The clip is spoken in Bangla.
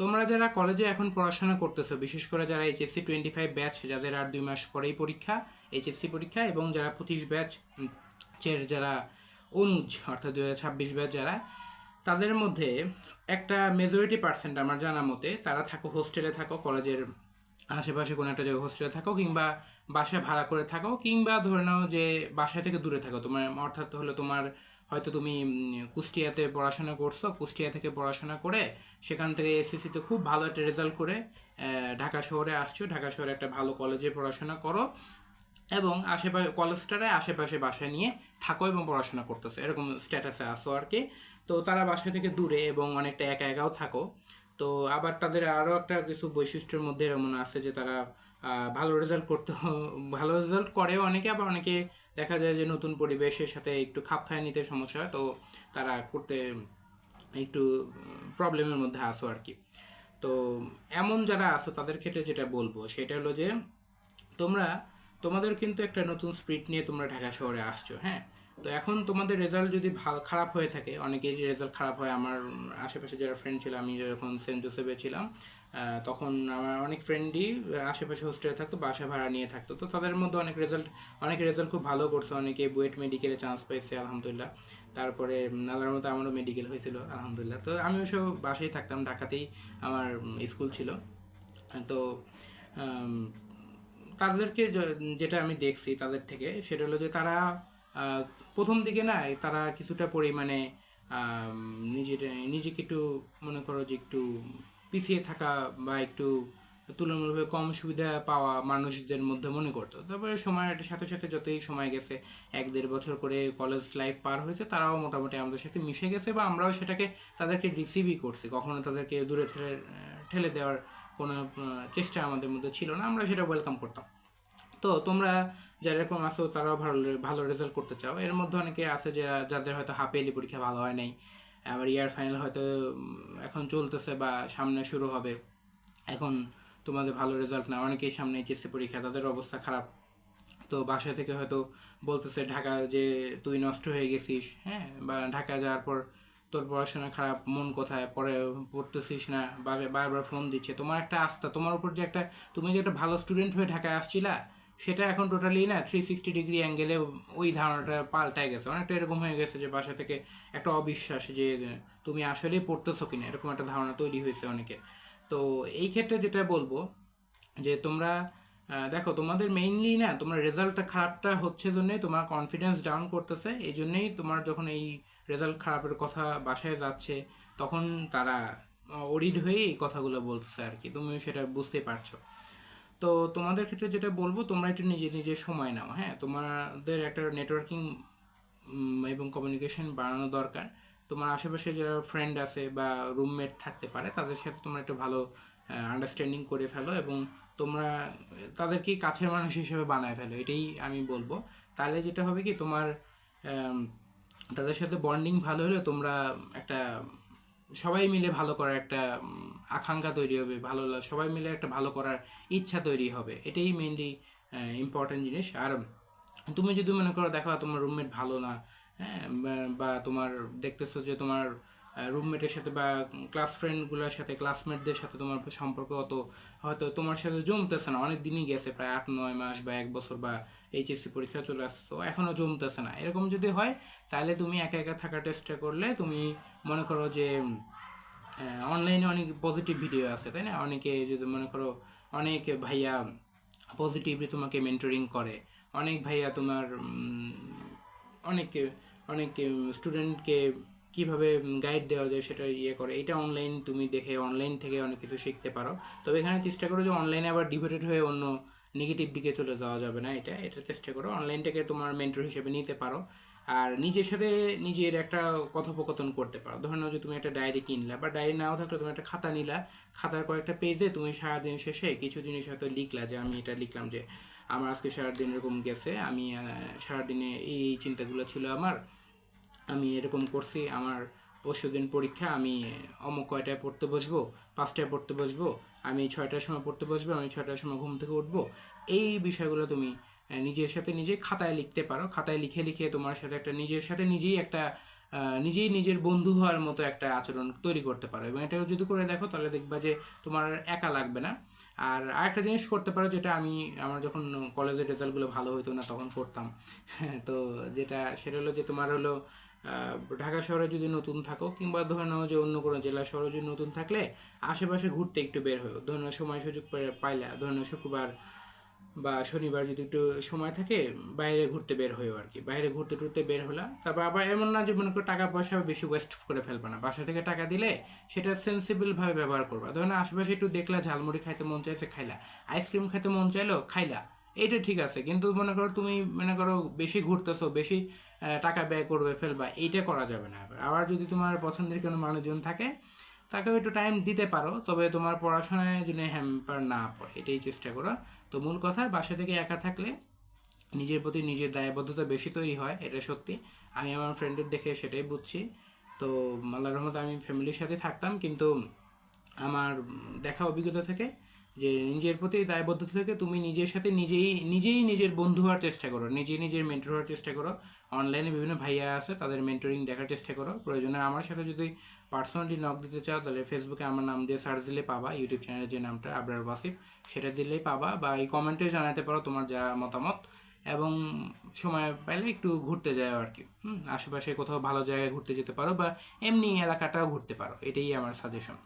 তোমরা যারা কলেজে এখন পড়াশোনা করতেছো, বিশেষ করে যারা এইচএসসি টোয়েন্টি ফাইভ ব্যাচ যাদের আর দুই মাস পরেই পরীক্ষা এইচএসসি পরীক্ষা এবং যারা পঁচিশ ব্যাচ যারা অনুজ, অর্থাৎ দু হাজার ছাব্বিশ ব্যাচ যারা, তাদের মধ্যে একটা মেজরিটি পার্সেন্ট আমার জানা মতে তারা থাকো হোস্টেলে থাকো কলেজের আশেপাশে কোনো একটা জায়গায় হোস্টেলে থাকো কিংবা বাসা ভাড়া করে থাকো কিংবা ধরে নাও যে বাসা থেকে দূরে থাকো, তোমার অর্থাৎ হলো তোমার হয়তো তুমি কুষ্টিয়াতে পড়াশোনা করছ, কুষ্টিয়া থেকে পড়াশোনা করে সেখান থেকে এসএসসিতে খুব ভালো একটা রেজাল্ট করে ঢাকা শহরে আসছো। ঢাকা শহরে একটা ভালো কলেজে পড়াশোনা করো এবং আশেপাশে কলেজটারে আশেপাশে বাসা নিয়ে থাকো এবং পড়াশোনা করতেছো। এরকম স্ট্যাটাসে আসো আর কি। তো তারা বাসা থেকে দূরে এবং অনেকটা একা একাও থাকো। তো আবার তাদের আরও একটা কিছু বৈশিষ্ট্যের মধ্যে এমন আছে যে তারা ভালো রেজাল্ট করতে, ভালো রেজাল্ট করেও অনেকে, আবার অনেকে দেখা যায় যে নতুন পরিবেশের সাথে একটু খাপ খায় নিতে সমস্যা হয়, তো তারা করতে একটু প্রবলেমের মধ্যে আসো আর কি। তো এমন যারা আসো তাদের ক্ষেত্রে যেটা বলব সেটা হলো যে, তোমরা, তোমাদের কিন্তু একটা নতুন স্পিরিট নিয়ে তোমরা ঢাকা শহরে আসছো হ্যাঁ? তো এখন তোমাদের রেজাল্ট যদি ভালো খারাপ হয়ে থাকে, অনেকেরই রেজাল্ট খারাপ হয়, আমার আশেপাশে যারা ফ্রেন্ড ছিল, আমি যখন সেন্ট জোসেফে ছিলাম তখন আমার অনেক ফ্রেন্ডই আশেপাশে হোস্টেলে থাকতো, বাসা ভাড়া নিয়ে থাকতো। তো তাদের মধ্যে অনেক রেজাল্ট অনেক রেজাল্ট খুব ভালো করছে। অনেকে বুয়েট মেডিকেলে চান্স পাইছে, আলহামদুলিল্লাহ। তারপরে নালার মতো আমারও মেডিকেল হয়েছিল, আলহামদুলিল্লাহ। তো আমি অবশ্য বাসায় থাকতাম, ঢাকাতেই আমার স্কুল ছিল। তো তাদেরকে যেটা আমি দেখছি তাদের থেকে, সেটা হলো যে তারা প্রথম দিকে না তারা কিছুটা পরিমাণে নিজের, নিজেকে একটু মনে করো যে একটু পিছিয়ে থাকা বা একটু তুলনামূলকভাবে কম সুবিধা পাওয়া মানুষদের মধ্যে মনে করতো। তারপরে সময়ের সাথে সাথে যতই সময় গেছে, এক দেড় বছর করে কলেজ লাইফ পার হয়েছে, তারাও মোটামুটি আমাদের সাথে মিশে গেছে বা আমরাও সেটাকে তাদেরকে রিসিভই করছি। কখনো তাদেরকে দূরে ঠেলে ঠেলে দেওয়ার কোনো চেষ্টা আমাদের মধ্যে ছিল না, আমরা সেটা ওয়েলকাম করতাম। তো তোমরা যারা এরকম আসো তারাও ভালো ভালো রেজাল্ট করতে চাও। এর মধ্যে অনেকে আছে যে যাদের হয়তো হাফ ইয়ারলি পরীক্ষা ভালো হয় নাই, আবার ইয়ার ফাইনাল হয়তো এখন চলতেছে বা সামনে শুরু হবে। এখন তোমাদের ভালো রেজাল্ট না, অনেকেই সামনে এইচএসসি পরীক্ষা, তাদের অবস্থা খারাপ। তো বাসা থেকে হয়তো বলতেছে, ঢাকা যে তুই নষ্ট হয়ে গেছিস হ্যাঁ? বা ঢাকা যাওয়ার পর তোর পড়াশোনা খারাপ, মন কোথায়? পরে পড়তেছিস না? বারবার ফোন দিচ্ছে। তোমার একটা আস্থা, তোমার উপর যে একটা তুমি যে একটা ভালো স্টুডেন্ট হয়ে ঢাকায় আসছিলা সেটা এখন টোটালি না থ্রি সিক্সটি ডিগ্রি অ্যাঙ্গেলে ওই ধারণাটা পাল্টায় গেছে। অনেকটা এরকম হয়ে গেছে যে বাসা থেকে একটা অবিশ্বাস যে, তুমি আসলেই পড়তেছো কিনা, এরকম একটা ধারণা তৈরি হয়েছে অনেকের। তো এই ক্ষেত্রে যেটা বলব, যে তোমরা দেখো, তোমাদের মেইনলি না তোমার রেজাল্টটা খারাপটা হচ্ছে জন্যই তোমার কনফিডেন্স ডাউন করতেছে। এই জন্যেই তোমার যখন এই রেজাল্ট খারাপের কথা বাসায় যাচ্ছে, তখন তারা অরিড হয়ে এই কথাগুলো বলতেছে আর কি। তুমি সেটা বুঝতে পারছ। তো তোমাদের ক্ষেত্রে যেটা বলব, তোমরা একটু নিজে নিজে সময় নাও হ্যাঁ? তোমাদের একটা নেটওয়ার্কিং এবং কমিউনিকেশন বাড়ানো দরকার। তোমার আশেপাশে যারা ফ্রেন্ড আছে বা রুমমেট থাকতে পারে, তাদের সাথে তোমরা একটু ভালো আন্ডারস্ট্যান্ডিং করে ফেলো এবং তোমরা, তাদেরকে কাছের মানুষ হিসেবে বানায় ফেলো, এটাই আমি বলব। তাহলে যেটা হবে কি, তোমার তাদের সাথে বন্ডিং ভালো হলে তোমরা একটা সবাই মিলে ভালো করার একটা আকাঙ্ক্ষা তৈরি হবে, ভালো সবাই মিলে একটা ভালো করার ইচ্ছা তৈরি হবে। এটাই মেইনলি ইম্পর্টেন্ট জিনিস। আর তুমি যদি মনে করো, দেখো, তোমার রুমমেট ভালো না হ্যাঁ বা তোমার দেখতেছো যে তোমার রুমমেটের সাথে বা ক্লাস ফ্রেন্ডগুলোর সাথে ক্লাসমেটদের সাথে তোমার সম্পর্ক অত, হয়তো তোমার সাথে জমতেছে না। অনেক দিনই গেছে, প্রায় আট, নয় মাস বা এক বছর বা এইচএসসি পরীক্ষা চলে আসতো এখনও জমতেছে না। এরকম যদি হয়, তাহলে তুমি একা একা থাকার চেষ্টা করলে তুমি মনে করো যে অনলাইনে অনেক পজিটিভ ভিডিও আছে, তাই না? অনেকে যদি মনে করো, অনেক ভাইয়া পজিটিভলি তোমাকে মেন্টরিং করে, অনেক ভাইয়া তোমার অনেক অনেক স্টুডেন্টকে কীভাবে গাইড দেওয়া যায় সেটা ইয়ে করে। এটা অনলাইন তুমি দেখে অনলাইন থেকে অনেক কিছু শিখতে পারো। তবে এখানে চেষ্টা করো যে অনলাইনে আবার ডিভোটেড হয়ে অন্য নেগেটিভ দিকে চলে যাওয়া যাবে না এটা এটা চেষ্টা করো। অনলাইনটাকে তোমার মেন্টর হিসেবে নিতে পারো। আর নিজের সাথে নিজের একটা কথোপকথন করতে পারো। ধরে নাও যে তুমি একটা ডায়েরি কিনলা, বা ডায়েরি নাও থাকলে তুমি একটা খাতা নিলা। খাতার কয়েকটা পেজে তুমি সারাদিন শেষে কিছু জিনিস হয়তো লিখলা যে আমি এটা লিখলাম যে আমার আজকে সারাদিন এরকম গেছে, আমি সারাদিনে এই চিন্তাগুলো ছিল আমার, আমি এরকম করছি, আমার পরশু দিন পরীক্ষা, আমি অমুক কয়টায় পড়তে বসবো, পাঁচটায় পড়তে বসবো আমি ছয়টার সময় পড়তে বসবো, আমি ছয়টার সময় ঘুম থেকে উঠবো। এই বিষয়গুলো তুমি নিজের সাথে নিজে খাতায় লিখতে পারো। খাতায় লিখে লিখে তোমার সাথে একটা নিজের সাথে নিজেই একটা নিজেই নিজের বন্ধু হওয়ার মতো একটা আচরণ তৈরি করতে পারো। এবং এটা যদি করে দেখো, তাহলে দেখবা যে তোমার একা লাগবে না। আর আরেকটা জিনিস করতে পারো, যেটা আমি, আমার যখন কলেজের রেজাল্টগুলো ভালো হতো না, তখন করতাম। তো যেটা, সেটা হলো যে তোমার হলো ঢাকা শহরে যদি নতুন থাকো, কিংবা ধরে নাও যে অন্য কোনো জেলা শহরে যদি নতুন থাকলে আশেপাশে ঘুরতে একটু বের হও। ধরে নাও সময় সুযোগ পাইলা, ধরে নাও শুক্রবার বা শনিবার যদি একটু সময় থাকে, বাইরে ঘুরতে বের হয়েও আর কি। বাইরে ঘুরতে টুরতে বের হলা। তারপর আবার এমন না যে মনে করো টাকা পয়সা বেশি ওয়েস্ট করে ফেলবে না। বাসা থেকে টাকা দিলে সেটা সেন্সিবলভাবে ব্যবহার করবা। ধরো না আশেপাশে একটু দেখলা, ঝালমুড়ি খাইতে মন চাইছে, খাইলা। আইসক্রিম খাইতে মন চাইলো, খাইলা। এইটা ঠিক আছে। কিন্তু মনে করো তুমি, মনে করো বেশি ঘুরতেছো, বেশি টাকা ব্যয় করবে, ফেলবা, এইটা করা যাবে না আবার। যদি তোমার পছন্দের কোনো মানুষজন থাকে, তাকেও একটু টাইম দিতে পারো, তবে তোমার পড়াশোনায় যেন হ্যাম্পার না পড়ে, এটাই চেষ্টা করো। তো মূল কথা, বাসা থেকে একা থাকলে নিজের প্রতি নিজের দায়বদ্ধতা বেশি তৈরি হয়, এটা সত্যি। আমি আমার ফ্রেন্ডের দেখে সেটাই বুঝছি। তো আল্লাহ রহমত আমি ফ্যামিলির সাথে থাকতাম, কিন্তু আমার দেখা অভিজ্ঞতা থেকে যে নিজের প্রতি দায়বদ্ধতা থেকে তুমি নিজের সাথে নিজেই নিজেই নিজের বন্ধু হওয়ার চেষ্টা করো, নিজেই নিজের মেন্টর হওয়ার চেষ্টা করো। অনলাইনে বিভিন্ন ভাইয়া আছে, তাদের মেন্টরিং দেখার চেষ্টা করো। প্রয়োজনে আমার সাথে যদি পার্সোনালি নক দিতে চাও, তাহলে ফেসবুকে আমার নাম দিয়ে সার্চ দিলে পাবা ইউটিউব চ্যানেলের যে নামটা আবরার ওয়াসিফ সেটা দিলেই পাবা বা এই কমেন্টে জানাতে পারো তোমার যা মতামত এবং সময় পাইলে একটু ঘুরতে যাও আর কি। আশেপাশে কোথাও ভালো জায়গায় ঘুরতে যেতে পারো বা এমনি এলাকাটাও ঘুরতে পারো, এটাই আমার সাজেশন